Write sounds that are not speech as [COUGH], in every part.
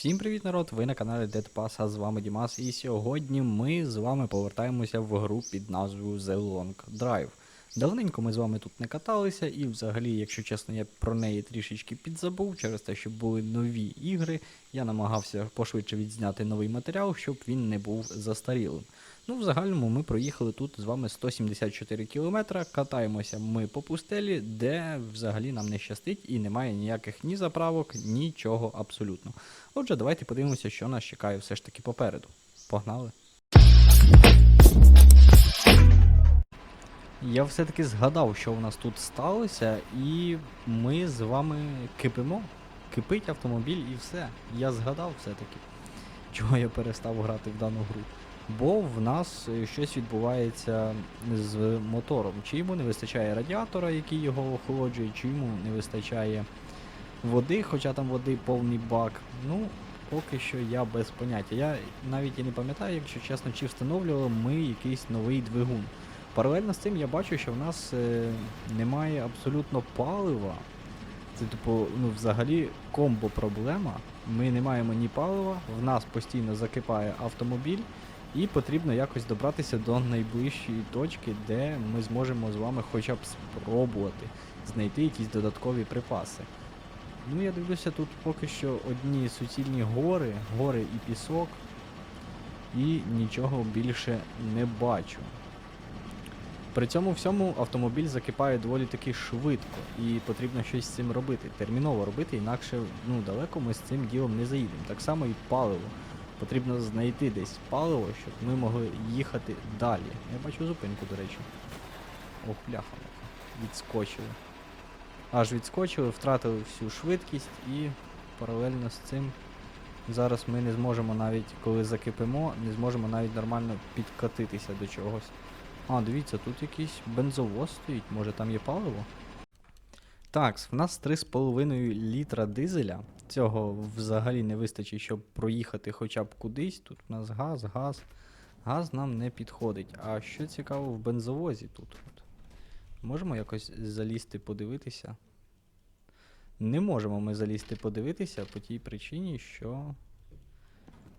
Всім привіт, народ! Ви на каналі Dead Pass, а з вами Дімас, і сьогодні ми з вами повертаємося в гру під назвою The Long Drive. Давненько ми з вами тут не каталися, і взагалі, якщо чесно, я про неї трішечки підзабув через те, що були нові ігри. Я намагався пошвидше відзняти новий матеріал, щоб він не був застарілим. Ну, в загальному ми проїхали тут з вами 174 км, катаємося ми по пустелі, де взагалі нам не щастить і немає ніяких ні заправок, нічого абсолютно. Отже, давайте подивимося, що нас чекає все ж таки попереду. Погнали! Я все-таки згадав, що у нас тут сталося, і ми з вами кипимо. Кипить автомобіль і все. Я згадав все-таки, чого я перестав грати в дану гру. Бо в нас е, щось відбувається з мотором. Чи йому не вистачає радіатора, який його охолоджує, чи йому не вистачає води, хоча там води повний бак. Ну, поки що я без поняття. Я навіть і не пам'ятаю, якщо чесно, чи встановлювали ми якийсь новий двигун. Паралельно з цим я бачу, що в нас е, немає абсолютно палива. Це, типу, ну, взагалі комбо проблема. Ми не маємо ні палива, в нас постійно закипає автомобіль, і потрібно якось добратися до найближчої точки, де ми зможемо з вами хоча б спробувати знайти якісь додаткові припаси. Ну, я дивлюся, тут поки що одні суцільні гори, гори і пісок, і нічого більше не бачу. При цьому всьому автомобіль закипає доволі таки швидко, і потрібно щось з цим робити. Терміново робити, інакше ну, далеко ми з цим ділом не заїдемо. Так само і паливо. Потрібно знайти десь паливо, щоб ми могли їхати далі. Я бачу зупинку, до речі. Ох, бляха. Відскочили. Аж відскочили, втратили всю швидкість і паралельно з цим зараз ми не зможемо навіть, коли закипимо, не зможемо навіть нормально підкатитися до чогось. А, дивіться, тут якийсь бензовоз стоїть, може там є паливо? Так, в нас 3,5 літра дизеля. Цього взагалі не вистачить, щоб проїхати хоча б кудись. Тут у нас газ, газ. Газ нам не підходить. А що цікаво в бензовозі тут? От? Можемо якось залізти подивитися? Не можемо ми залізти подивитися по тій причині, що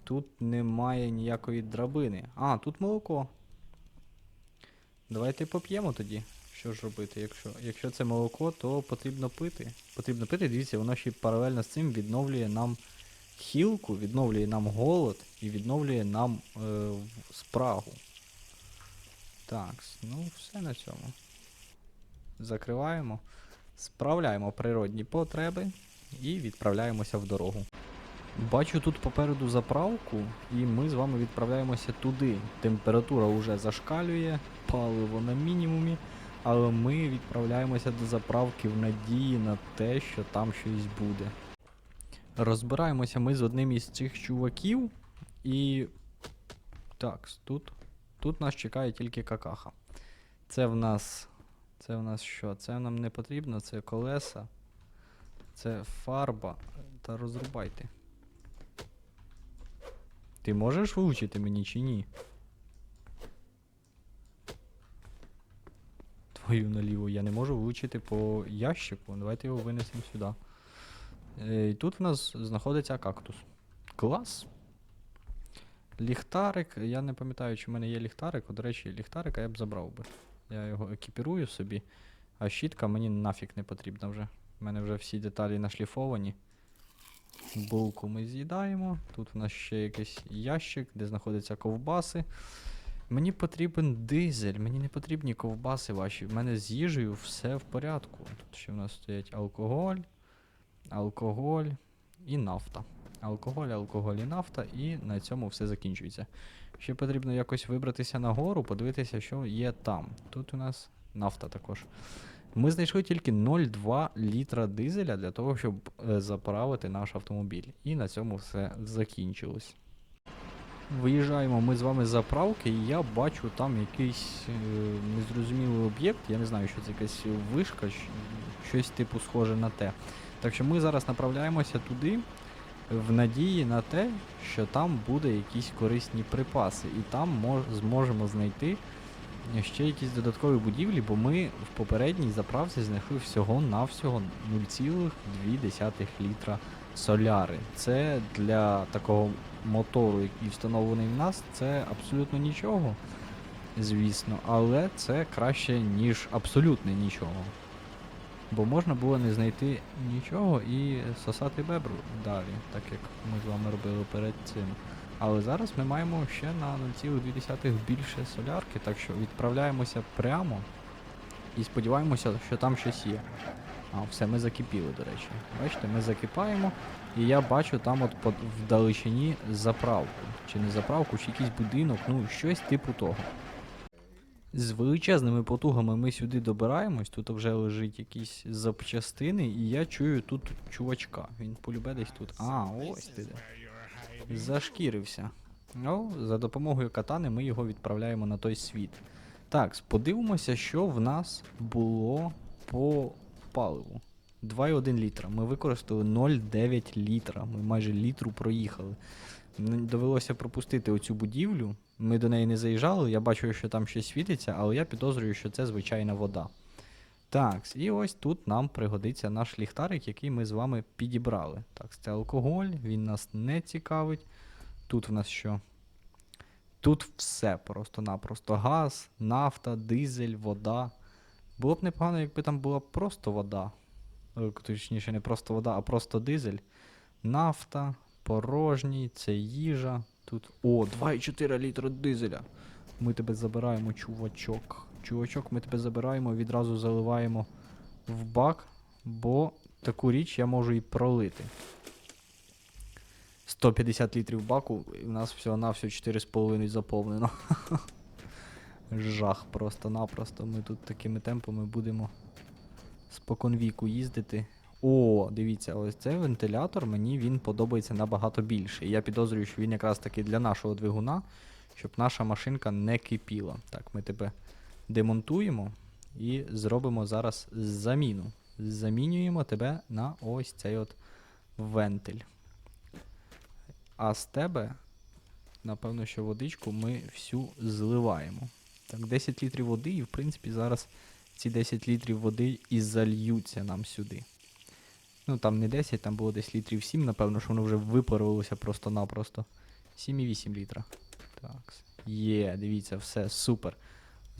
тут немає ніякої драбини. А, тут молоко. Давайте поп'ємо тоді. Що ж робити? Якщо якщо це молоко, то потрібно пити. Потрібно пити, дивіться, воно ще паралельно з цим відновлює нам хілку, відновлює нам голод і відновлює нам е, спрагу. Так, ну все на цьому. Закриваємо, справляємо природні потреби і відправляємося в дорогу. Бачу тут попереду заправку, і ми з вами відправляємося туди. Температура вже зашкалює, паливо на мінімумі, але ми відправляємося до заправки в надії на те, що там щось буде. Розбираємося ми з одним із цих чуваків, і. Так, тут. Тут нас чекає тільки какаха. Це в нас. Це в нас що? Це нам не потрібно, це колеса, це фарба. Та розрубайте. Ти можеш вивчити мені чи ні? Твою наліво, я не можу вивчити по ящику. Давайте його винесемо сюди. Е, і тут в нас знаходиться кактус. Клас. Ліхтарик. Я не пам'ятаю, чи в мене є ліхтарик. До речі, ліхтарика я б забрав би. Я його екіпірую собі, а щітка мені нафіг не потрібна вже. У мене вже всі деталі нашліфовані. Булку ми з'їдаємо. Тут у нас ще якийсь ящик, де знаходяться ковбаси. Мені потрібен дизель, мені не потрібні ковбаси ваші. В мене з їжею все в порядку. Тут ще в нас стоять алкоголь, алкоголь і нафта. Алкоголь, алкоголь і нафта, і на цьому все закінчується. Ще потрібно якось вибратися нагору, подивитися, що є там. Тут у нас нафта також. Ми знайшли тільки 0,2 літра дизеля для того, щоб е, заправити наш автомобіль. І на цьому все закінчилось. Виїжджаємо ми з вами з заправки, і я бачу там якийсь е, незрозумілий об'єкт. Я не знаю, що це якась вишка, щось типу схоже на те. Так що ми зараз направляємося туди в надії на те, що там буде якісь корисні припаси, і там мож, зможемо знайти ще якісь додаткові будівлі, бо ми в попередній заправці знайшли всього-навсього 0,2 літра соляри. Це для такого мотору, який встановлений в нас, це абсолютно нічого, звісно, але це краще, ніж абсолютно нічого. Бо можна було не знайти нічого і сосати бебру далі, так як ми з вами робили перед цим. Але зараз ми маємо ще на 0,2 більше солярки, так що відправляємося прямо і сподіваємося, що там щось є. А, все, ми закипіли, до речі. Бачите, ми закипаємо, і я бачу там от по- вдалечині заправку. Чи не заправку, чи якийсь будинок, ну щось типу того. З величезними потугами ми сюди добираємось, тут вже лежить якісь запчастини, і я чую тут чувачка. Він полюбе десь тут. А, ось ти де. Зашкірився. Ну, за допомогою катани ми його відправляємо на той світ. Так, подивимося, що в нас було по паливу. 2,1 літра. Ми використали 0,9 літра. Ми майже літру проїхали. Довелося пропустити оцю будівлю. Ми до неї не заїжджали. Я бачу, що там щось світиться, але я підозрюю, що це звичайна вода. Так, і ось тут нам пригодиться наш ліхтарик, який ми з вами підібрали. Так, це алкоголь, він нас не цікавить. Тут в нас що? Тут все просто-напросто. Газ, нафта, дизель, вода. Було б непогано, якби там була просто вода. Е, Точніше, не просто вода, а просто дизель. Нафта, порожній, це їжа. Тут. О, 2,4 літра дизеля. Ми тебе забираємо, чувачок. Чувачок, ми тебе забираємо, відразу заливаємо в бак, бо таку річ я можу і пролити. 150 літрів баку, і в нас всього-навсього 4,5 заповнено. [LAUGHS] Жах просто-напросто. Ми тут такими темпами будемо споконвіку їздити. О, дивіться, ось цей вентилятор мені він подобається набагато більше. Я підозрюю, що він якраз таки для нашого двигуна, щоб наша машинка не кипіла. Так, ми тебе демонтуємо і зробимо зараз заміну. Замінюємо тебе на ось цей от вентиль. А з тебе, напевно, що водичку ми всю зливаємо. Так, 10 літрів води, і в принципі зараз ці 10 літрів води і зальються нам сюди. Ну там не 10, там було десь літрів 7, напевно, що воно вже випарувалося просто-напросто. 7,8 літра. Так. Є, дивіться, все, супер.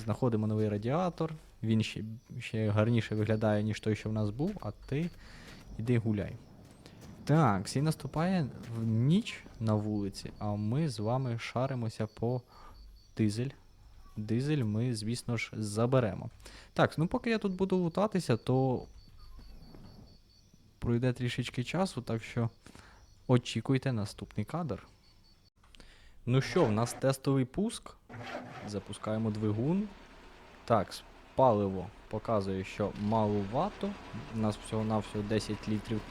Знаходимо новий радіатор. Він ще, ще гарніше виглядає, ніж той, що в нас був, а ти іди гуляй. Так, і наступає в ніч на вулиці, а ми з вами шаримося по дизель. Дизель ми, звісно ж, заберемо. Так, ну поки я тут буду лутатися, то пройде трішечки часу, так що очікуйте наступний кадр. Ну що, в нас тестовий пуск. Запускаємо двигун. Так, паливо показує, що малувато. У нас всього-навсього 10 літрів.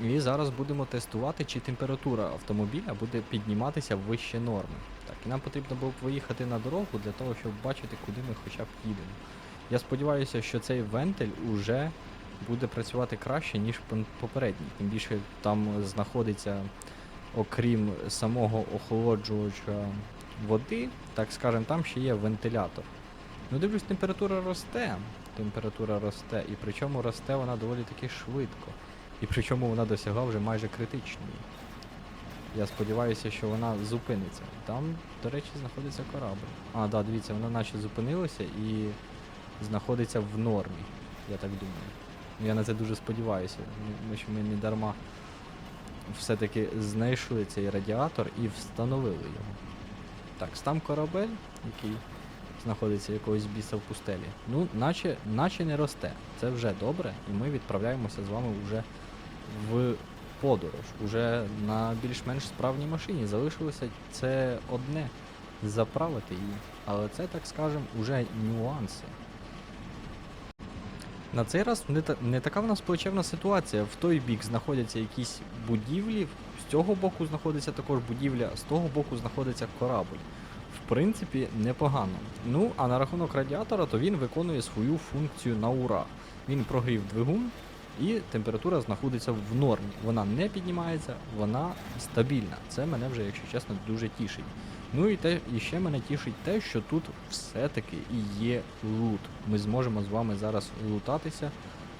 І зараз будемо тестувати, чи температура автомобіля буде підніматися вище норми. Так, і нам потрібно було б виїхати на дорогу для того, щоб бачити, куди ми хоча б їдемо. Я сподіваюся, що цей вентиль уже буде працювати краще, ніж попередній. Тим більше там знаходиться, окрім самого охолоджувача води, так скажемо, там ще є вентилятор. Ну, дивлюсь, температура росте. Температура росте, і причому росте вона доволі таки швидко. І причому вона досягла вже майже критичної. Я сподіваюся, що вона зупиниться. Там, до речі, знаходиться корабль. А, да, дивіться, вона наче зупинилася і знаходиться в нормі, я так думаю. Ну, Я на це дуже сподіваюся, тому що ми не дарма все-таки знайшли цей радіатор і встановили його. Так, там корабель, який знаходиться якогось біса в пустелі. Ну, наче, наче не росте. Це вже добре, і ми відправляємося з вами вже в подорож, уже на більш-менш справній машині. Залишилося це одне заправити її. Але це, так скажемо, уже нюанси. На цей раз не, та, не така в нас плачевна ситуація. В той бік знаходяться якісь будівлі, з цього боку знаходиться також будівля, з того боку знаходиться корабль. В принципі, непогано. Ну, а на рахунок радіатора, то він виконує свою функцію на ура. Він прогрів двигун, і температура знаходиться в нормі. Вона не піднімається, вона стабільна. Це мене вже, якщо чесно, дуже тішить. Ну і те, і ще мене тішить те, що тут все-таки і є лут. Ми зможемо з вами зараз лутатися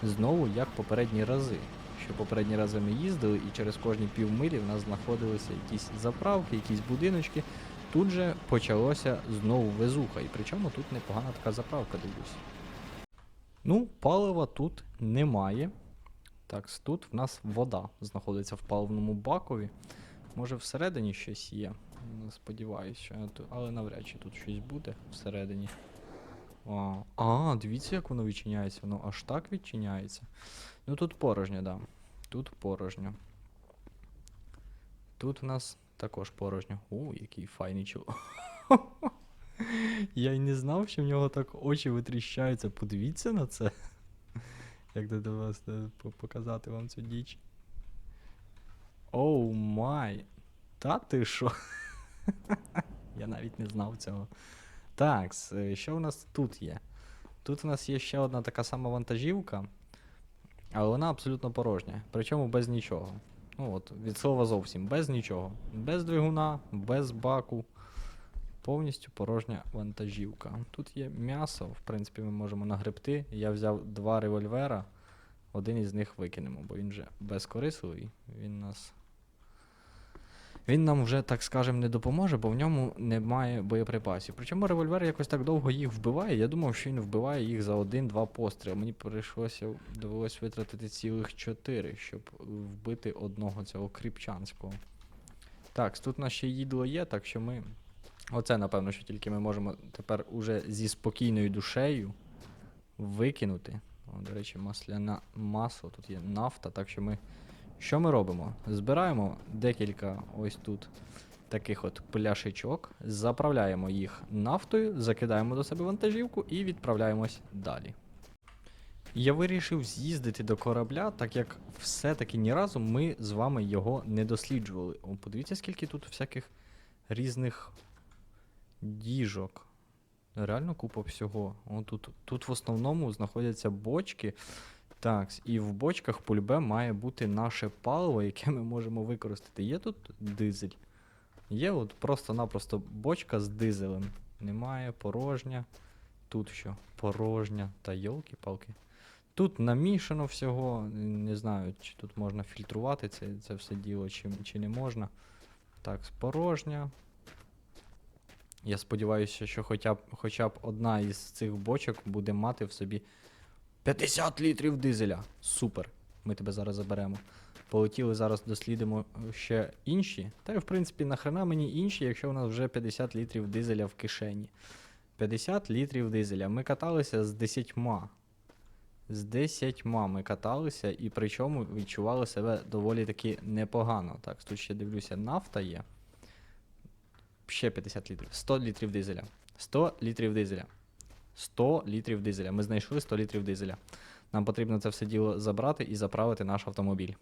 знову як попередні рази. що попередні рази ми їздили, і через кожні півмилі в нас знаходилися якісь заправки, якісь будиночки. Тут же почалося знову везуха, і причому тут непогана така заправка, дивлюсь. Ну, палива тут немає. Так, тут в нас вода знаходиться в паливному бакові. Може всередині щось є. Ну, Сподіваюсь, що. Але навряд чи тут щось буде всередині. А, а, дивіться, як воно відчиняється. Воно аж так відчиняється. Ну тут порожньо, да. Тут порожньо. Тут в нас також порожньо. О, який файний чол. [LAUGHS] Я й не знав, що в нього так очі витріщаються. Подивіться на це. Як до вас е, показати вам цю діч. Оу май. Та ти що? [LAUGHS] Я навіть не знав цього. Так, е, що у нас тут є? Тут у нас є ще одна така сама вантажівка, але вона абсолютно порожня. Причому без нічого. Ну от, від слова зовсім, без нічого. Без двигуна, без баку. Повністю порожня вантажівка. Тут є м'ясо, в принципі, ми можемо нагребти. Я взяв два револьвера, один із них викинемо, бо він вже безкорисливий. Він нас. Він нам вже, так скажем, не допоможе, бо в ньому немає боєприпасів. Причому револьвер якось так довго їх вбиває. Я думав, що він вбиває їх за один-два постріли. Мені прийшлося довелось витратити цілих чотири, щоб вбити одного цього кріпчанського. Так, тут у нас ще їдло є, так що ми. Оце, напевно, що тільки ми можемо тепер уже зі спокійною душею викинути. О, до речі, масляне масло, тут є нафта, так що ми. Що ми робимо? Збираємо декілька ось тут таких от пляшечок, заправляємо їх нафтою, закидаємо до себе вантажівку і відправляємось далі. Я вирішив з'їздити до корабля, так як все-таки ні разу ми з вами його не досліджували. О, подивіться, скільки тут всяких різних діжок. Реально купа всього. О, тут, тут в основному знаходяться бочки. Так, і в бочках пульбе має бути наше паливо, яке ми можемо використати. Є тут дизель? Є от просто-напросто бочка з дизелем. Немає, порожня. Тут що? Порожня. Та йолки-палки. Тут намішано всього. Не знаю, чи тут можна фільтрувати це, це все діло, чи, чи не можна. Так, порожня. Я сподіваюся, що хоча б, хоча б одна із цих бочок буде мати в собі 50 літрів дизеля. Супер. Ми тебе зараз заберемо. Полетіли зараз дослідимо е, ще інші. Та й в принципі, нахрена мені інші, якщо у нас вже 50 літрів дизеля в кишені. 50 літрів дизеля. Ми каталися з 10. З 10 ми каталися, і причому відчували себе доволі таки непогано. Так, тут ще дивлюся, нафта є. Ще 50 літрів. 100 літрів дизеля. 100 літрів дизеля. 100 літрів дизеля. Ми знайшли 100 літрів дизеля. Нам потрібно це все діло забрати і заправити наш автомобіль.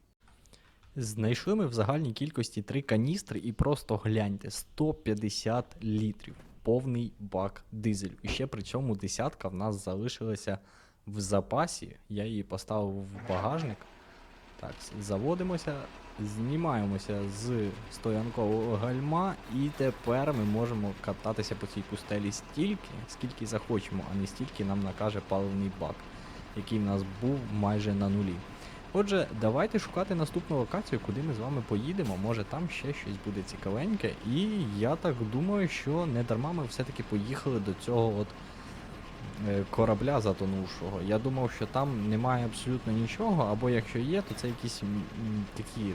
Знайшли ми в загальній кількості 3 каністри і просто гляньте: 150 літрів. Повний бак дизелю. І ще при цьому десятка в нас залишилася в запасі. Я її поставив в багажник. Так, заводимося, знімаємося з стоянкового гальма, і тепер ми можемо кататися по цій пустелі стільки, скільки захочемо, а не стільки нам накаже паливний бак, який в нас був майже на нулі. Отже, давайте шукати наступну локацію, куди ми з вами поїдемо. Може там ще щось буде цікавеньке. І я так думаю, що не дарма ми все-таки поїхали до цього от корабля затонувшого. Я думав, що там немає абсолютно нічого, або якщо є, то це якісь такі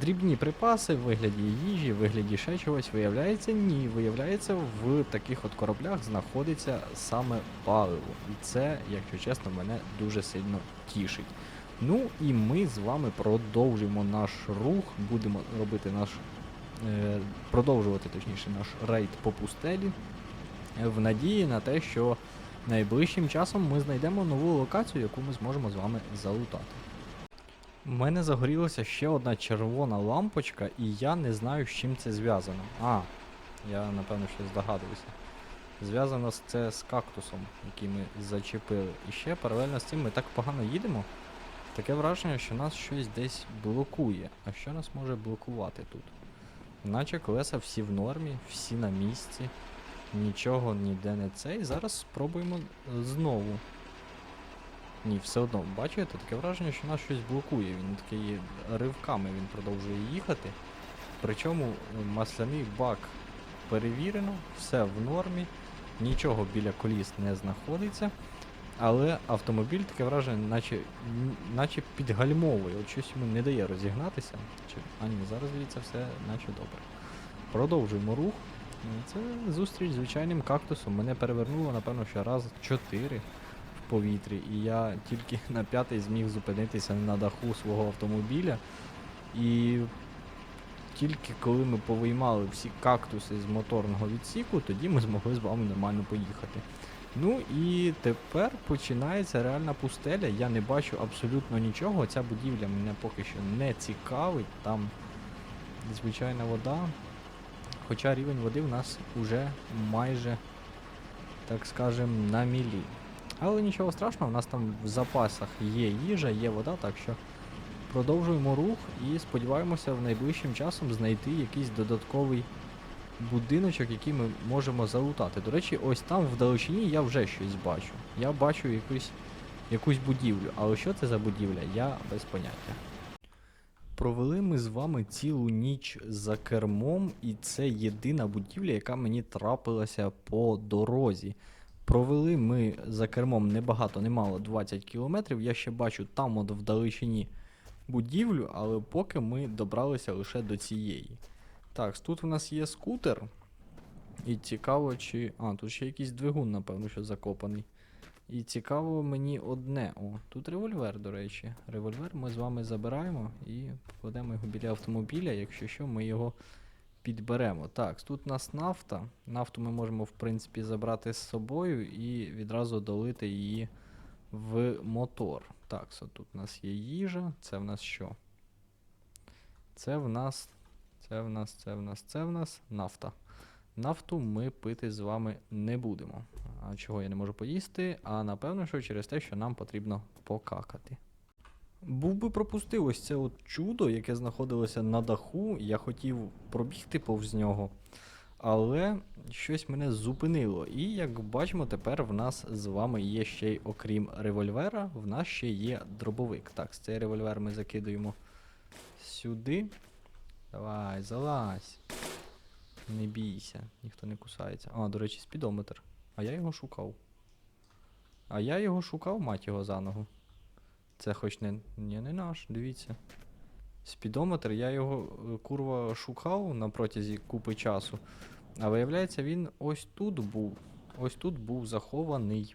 дрібні припаси в вигляді їжі, в вигляді ще чогось. Виявляється, ні. Виявляється, в таких от кораблях знаходиться саме паливо. І це, якщо чесно, мене дуже сильно тішить. Ну і ми з вами продовжимо наш рух, будемо робити наш. Е, продовжувати точніше наш рейд по пустелі е, в надії на те, що найближчим часом ми знайдемо нову локацію, яку ми зможемо з вами залутати. У мене загорілася ще одна червона лампочка, і я не знаю, з чим це зв'язано. А, я напевно ще здогадуюся. Зв'язано це з кактусом, який ми зачепили. І ще паралельно з цим ми так погано їдемо. Таке враження, що нас щось десь блокує. А що нас може блокувати тут? Наче колеса всі в нормі, всі на місці. Нічого ніде не цей. Зараз спробуємо знову. Ні, все одно, бачите, таке враження, що нас щось блокує. Він такий ривками він продовжує їхати. Причому е, масляний бак перевірено, все в нормі, нічого біля коліс не знаходиться. Але автомобіль таке враження, наче, наче підгальмовує, от щось йому не дає розігнатися. Чи, а ні, зараз дивіться, все наче добре. Продовжуємо рух. Е, Це зустріч з звичайним кактусом. Мене перевернуло, напевно, ще раз чотири в повітрі, і я тільки [LAUGHS] на п'ятий зміг зупинитися на даху свого автомобіля. І тільки коли ми повиймали всі кактуси з моторного відсіку, тоді ми змогли з вами нормально поїхати. Ну і тепер починається реальна пустеля. Я не бачу абсолютно нічого. Ця будівля мене поки що не цікавить. Там звичайна вода. Хоча рівень води в нас уже майже, так скажем, на мілі. Але нічого страшного, у нас там в запасах є їжа, є вода, так що продовжуємо рух і сподіваємося в найближчим часом знайти якийсь додатковий будиночок, який ми можемо залутати. До речі, ось там вдалечині я вже щось бачу. Я бачу якусь, якусь будівлю. Але що це за будівля, я без поняття. Провели ми з вами цілу ніч за кермом, і це єдина будівля, яка мені трапилася по дорозі. Провели ми за кермом небагато, немало 20 кілометрів. Я ще бачу там от вдалечині будівлю, але поки ми добралися лише до цієї. Так, тут у нас є скутер. І цікаво, чи. А, тут ще якийсь двигун, напевно, що закопаний. І цікаво мені одне. О, тут револьвер, до речі. Револьвер ми з вами забираємо і покладемо його біля автомобіля. Якщо що, ми його підберемо. Так, тут у нас нафта. Нафту ми можемо, в принципі, забрати з собою і відразу долити її в мотор. Так, so тут у нас є їжа. Це в нас що? Це в нас. Це в нас, це в нас, це в нас нафта. Нафту ми пити з вами не будемо. А чого я не можу поїсти? А напевно, що через те, що нам потрібно покакати. Був би пропустив ось це от чудо, яке знаходилося на даху. Я хотів пробігти повз нього. Але щось мене зупинило. І як бачимо, тепер в нас з вами є ще й, окрім револьвера, в нас ще є дробовик. Так, з цей револьвер ми закидуємо сюди. Давай, залазь. Не бійся, ніхто не кусається. А, до речі, спідометр. А я його шукав. А я його шукав, мать його за ногу. Це хоч не. Ні, не наш, дивіться. Спідометр, я його е, курва шукав на протязі купи часу. А виявляється, він ось тут був. Ось тут був захований.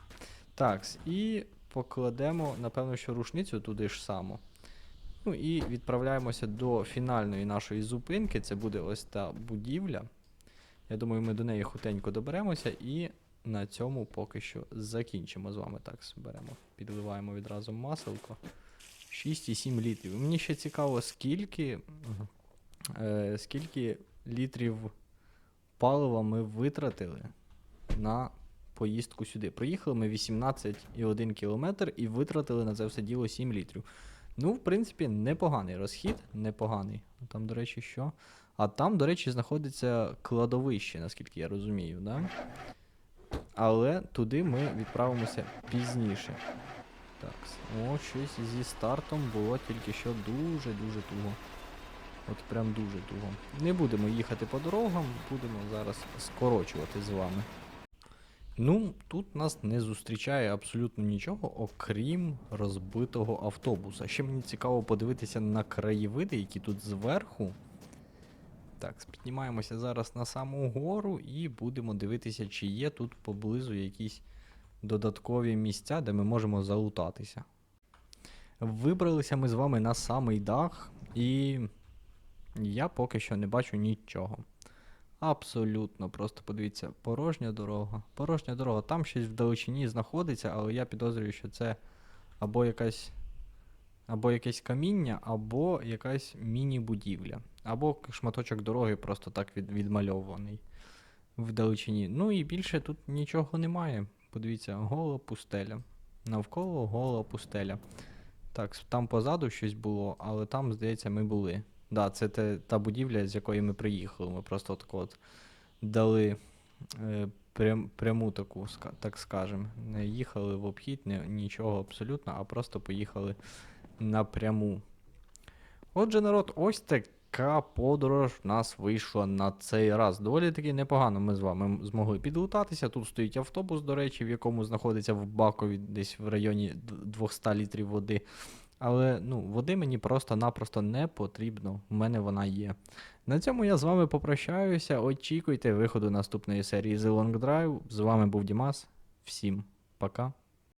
Так, і покладемо, напевно, що рушницю туди ж само. Ну і відправляємося до фінальної нашої зупинки. Це буде ось та будівля. Я думаю, ми до неї хутенько доберемося і на цьому поки що закінчимо з вами. Так, беремо, підливаємо відразу маселко. 6,7 літрів. Мені ще цікаво, скільки, е, скільки літрів палива ми витратили на поїздку сюди. Проїхали ми 18,1 кілометр і витратили на це все діло 7 літрів. Ну, в принципі, непоганий розхід, непоганий. Там, до речі, що? А там, до речі, знаходиться кладовище, наскільки я розумію, да? Але туди ми відправимося пізніше. Так, о, щось зі стартом було тільки що дуже-дуже туго. От прям дуже туго. Не будемо їхати по дорогам, будемо зараз скорочувати з вами. Ну, тут нас не зустрічає абсолютно нічого, окрім розбитого автобуса. Ще мені цікаво подивитися на краєвиди, які тут зверху. Так, піднімаємося зараз на саму гору і будемо дивитися, чи є тут поблизу якісь додаткові місця, де ми можемо залутатися. Вибралися ми з вами на самий дах, і я поки що не бачу нічого. Абсолютно, просто подивіться, порожня дорога. Порожня дорога. Там щось вдалечині знаходиться, але я підозрюю, що це або якась. Або якесь каміння, або якась міні-будівля. Або шматочок дороги просто так від, відмальований вдалечині. Ну і більше тут нічого немає. Подивіться, гола пустеля. Навколо гола пустеля. Так, там позаду щось було, але там, здається, ми були. Да, це те, та будівля, з якої ми приїхали. Ми просто так от дали е, прям, пряму таку, так скажем. Не їхали в обхід, не, нічого абсолютно, а просто поїхали напряму. Отже, народ, ось така подорож в нас вийшла на цей раз. Доволі таки непогано ми з вами змогли підлутатися. Тут стоїть автобус, до речі, в якому знаходиться в бакові десь в районі 200 літрів води. Але ну, води мені просто-напросто не потрібно. У мене вона є. На цьому я з вами попрощаюся. Очікуйте виходу наступної серії The Long Drive. З вами був Дімас. Всім пока.